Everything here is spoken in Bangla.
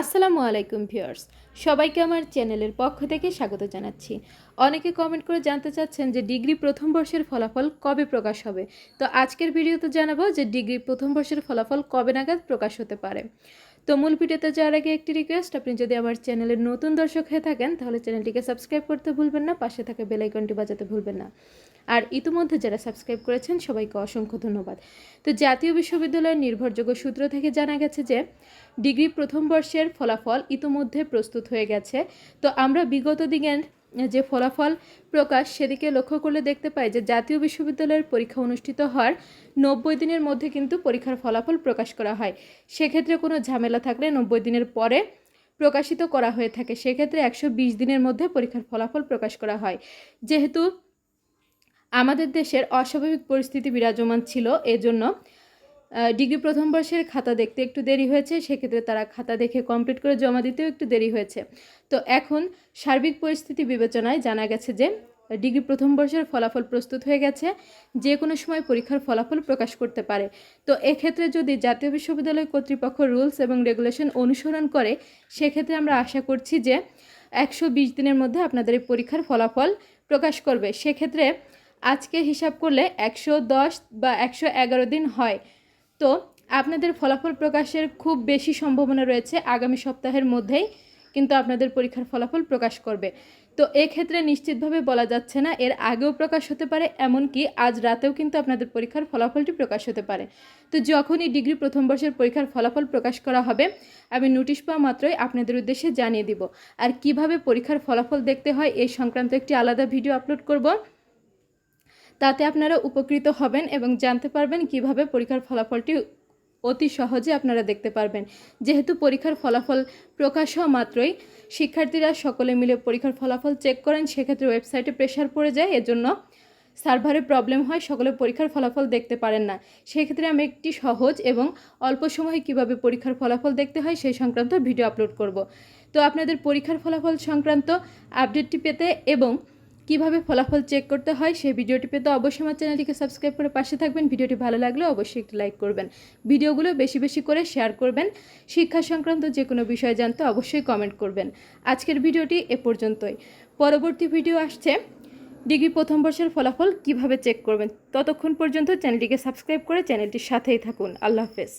আসসালামু আলাইকুম ভিউয়ার্স। সবাইকে আমার চ্যানেলের পক্ষ থেকে স্বাগত জানাচ্ছি। অনেকে কমেন্ট করে জানতে চাচ্ছেন যে ডিগ্রি প্রথম বর্ষের ফলাফল কবে প্রকাশ হবে। তো আজকের ভিডিওতে জানাব যে ডিগ্রি প্রথম বর্ষের ফলাফল কবে নাগাদ প্রকাশ হতে পারে। তো মূল ভিডিওতে যাওয়ার আগে একটি রিকোয়েস্ট আপনি যদি আমার চ্যানেলের নতুন দর্শক হয়ে থাকেন, তাহলে চ্যানেলটিকে সাবস্ক্রাইব করতে ভুলবেন না, পাশে থাকা বেলাইকনটি বাজাতে ভুলবেন না। আর ইতিমধ্যে যারা সাবস্ক্রাইব করেছেন, সবাইকে অসংখ্য ধন্যবাদ। তো জাতীয় বিশ্ববিদ্যালয়ের নির্ভরযোগ্য সূত্র থেকে জানা গেছে যে, ডিগ্রি প্রথম বর্ষের ফলাফল ইতোমধ্যে প্রস্তুত হয়ে গেছে। তো আমরা বিগত দিনের যে ফলাফল প্রকাশ, সেদিকে লক্ষ্য করলে দেখতে পাই যে, জাতীয় বিশ্ববিদ্যালয়ের পরীক্ষা অনুষ্ঠিত হওয়ার নব্বই দিনের মধ্যে কিন্তু পরীক্ষার ফলাফল প্রকাশ করা হয়। সেক্ষেত্রে কোনো ঝামেলা থাকলে নব্বই দিনের পরে প্রকাশিত করা হয়ে থাকে। সেক্ষেত্রে একশো বিশ দিনের মধ্যে পরীক্ষার ফলাফল প্রকাশ করা হয়। যেহেতু আমাদের দেশের অস্বাভাবিক পরিস্থিতি বিরাজমান ছিল, এজন্য ডিগ্রি প্রথম বর্ষের খাতা দেখতে একটু দেরি হয়েছে, সেক্ষেত্রে তারা খাতা দেখে কমপ্লিট করে জমা দিতেও একটু দেরি হয়েছে। তো এখন সার্বিক পরিস্থিতি বিবেচনায় জানা গেছে যে, ডিগ্রি প্রথম বর্ষের ফলাফল প্রস্তুত হয়ে গেছে, যে কোনো সময় পরীক্ষার ফলাফল প্রকাশ করতে পারে। তো এক্ষেত্রে যদি জাতীয় বিশ্ববিদ্যালয় কর্তৃপক্ষ রুলস এবং রেগুলেশন অনুসরণ করে, সেক্ষেত্রে আমরা আশা করছি যে, একশো বিশ দিনের মধ্যে আপনাদের এই পরীক্ষার ফলাফল প্রকাশ করবে। সেক্ষেত্রে আজকে হিসাব করলে একশো দশ বা একশো এগারো দিন হয়। তো আপনাদের ফলাফল প্রকাশের খুব বেশি সম্ভাবনা রয়েছে আগামী সপ্তাহের মধ্যেই, কিন্তু আপনাদের পরীক্ষার ফলাফল প্রকাশ করবে। তো এক্ষেত্রে নিশ্চিতভাবে বলা যাচ্ছে না, এর আগেও প্রকাশ হতে পারে, এমনকি আজ রাতেও কিন্তু আপনাদের পরীক্ষার ফলাফলটি প্রকাশ হতে পারে। তো যখনই ডিগ্রি প্রথম বর্ষের পরীক্ষার ফলাফল প্রকাশ করা হবে, আমি নোটিশ পাওয়া মাত্রই আপনাদের উদ্দেশ্যে জানিয়ে দিব। আর কীভাবে পরীক্ষার ফলাফল দেখতে হয় এই সংক্রান্ত একটি আলাদা ভিডিও আপলোড করব। তাতে আপনারা উপকৃত হবেন এবং জানতে পারবেন কীভাবে পরীক্ষার ফলাফলটি অতি সহজে আপনারা দেখতে পারবেন। যেহেতু পরীক্ষার ফলাফল প্রকাশ হওয়া মাত্রই শিক্ষার্থীরা সকলে মিলে পরীক্ষার ফলাফল চেক করেন, সেক্ষেত্রে ওয়েবসাইটে প্রেশার পড়ে যায়, এজন্য সার্ভারে প্রবলেম হয়, সকলে পরীক্ষার ফলাফল দেখতে পারেন না। সেক্ষেত্রে আমি একটি সহজ এবং অল্প সময়ে কীভাবে পরীক্ষার ফলাফল দেখতে হয় সেই সংক্রান্ত ভিডিও আপলোড করব। তো আপনাদের পরীক্ষার ফলাফল সংক্রান্ত আপডেটটি পেতে এবং কীভাবে ফলাফল চেক করতে হয় সেই ভিডিওটি পেতে অবশ্যই আমার চ্যানেলটিকে সাবস্ক্রাইব করে পাশে থাকবেন। ভিডিওটি ভালো লাগলে অবশ্যই একটি লাইক করবেন। ভিডিওগুলো বেশি বেশি করে শেয়ার করবেন। শিক্ষা সংক্রান্ত যে কোনো বিষয় জানতে অবশ্যই কমেন্ট করবেন। আজকের ভিডিওটি এ পর্যন্তই। পরবর্তী ভিডিও আসছে। ডিগ্রি প্রথম বর্ষের ফলাফল কীভাবে চেক করবেন? ততক্ষণ পর্যন্ত চ্যানেলটিকে সাবস্ক্রাইব করে চ্যানেলটির সাথেই থাকুন। আল্লাহ হাফেজ।